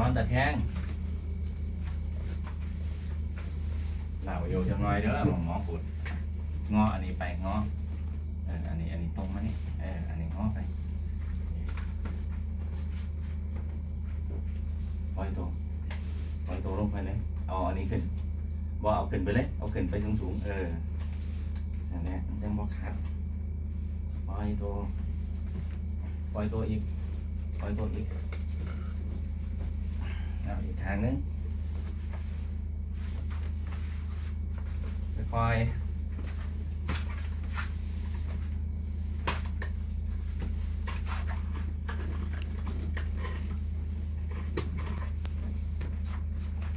นอนตะแคงเหล่าอยู่จังน่อยเด้อหมอหมอขุดงออันนี้ไปงอเอออันนี้อันนี้ตรงมานี่เอออันนี้งอไปปล่อยตัวปล่อยตัวลงไปเลยเอาอันนี้ขึ้นบ่เอาขึ้นไปเลยเอาขึ้นไปสูงสูงๆเออนั่นแหละยังบ่ขาดปล่อยตัวปล่อยตัวอีกปล่อยตัวอีก เอาอีกทางนึงค่อย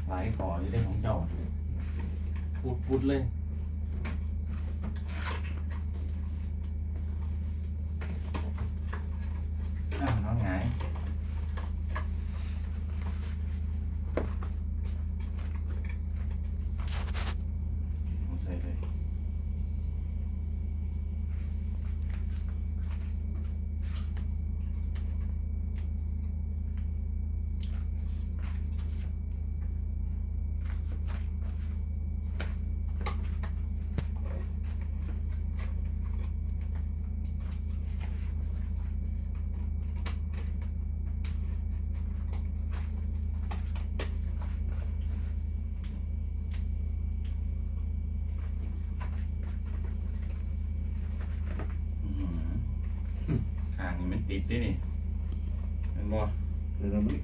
ไหลายขออยู่ได้ของเจ้าปุดปุดๆเลยอ้าวน้องหงาย เอาใส่เลยอื้อหือข้าง นี้มันติดด้วยนี่เห็นบ่เดี๋ยวเราไม่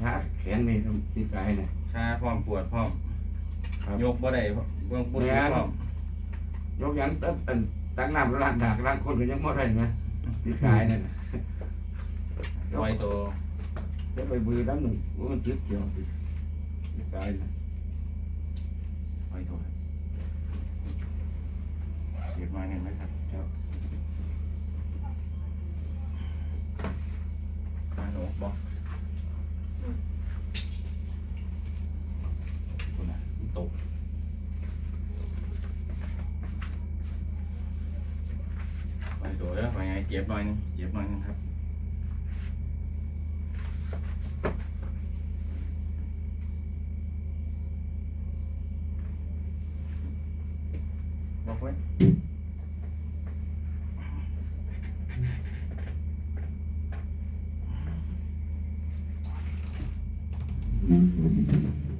ช้าแขนนี่ทำปีกายเนี่ยชาพร้อมปวดพร้อมครับยกบ่ได้เบื้องปุ่นพร้อมยกยันตั้งตั้งตั้งน้ำล้างดากล้างคนก็ยังไม่ได้นะปีกายเนี่ยนะไว้ตัวจะไปบือน้ำหนึ่งว่ามันเสียเขียวปีกายนะไว้ตัวเสียบมาเนี่ยไหมครับ ครั บมาหนูบอกคุณน่ะมันตกไว้ตัวเด้อไปไงเจ็บหน่อยนึงเจ็บหน่อยนึงครับบอกไว้ เ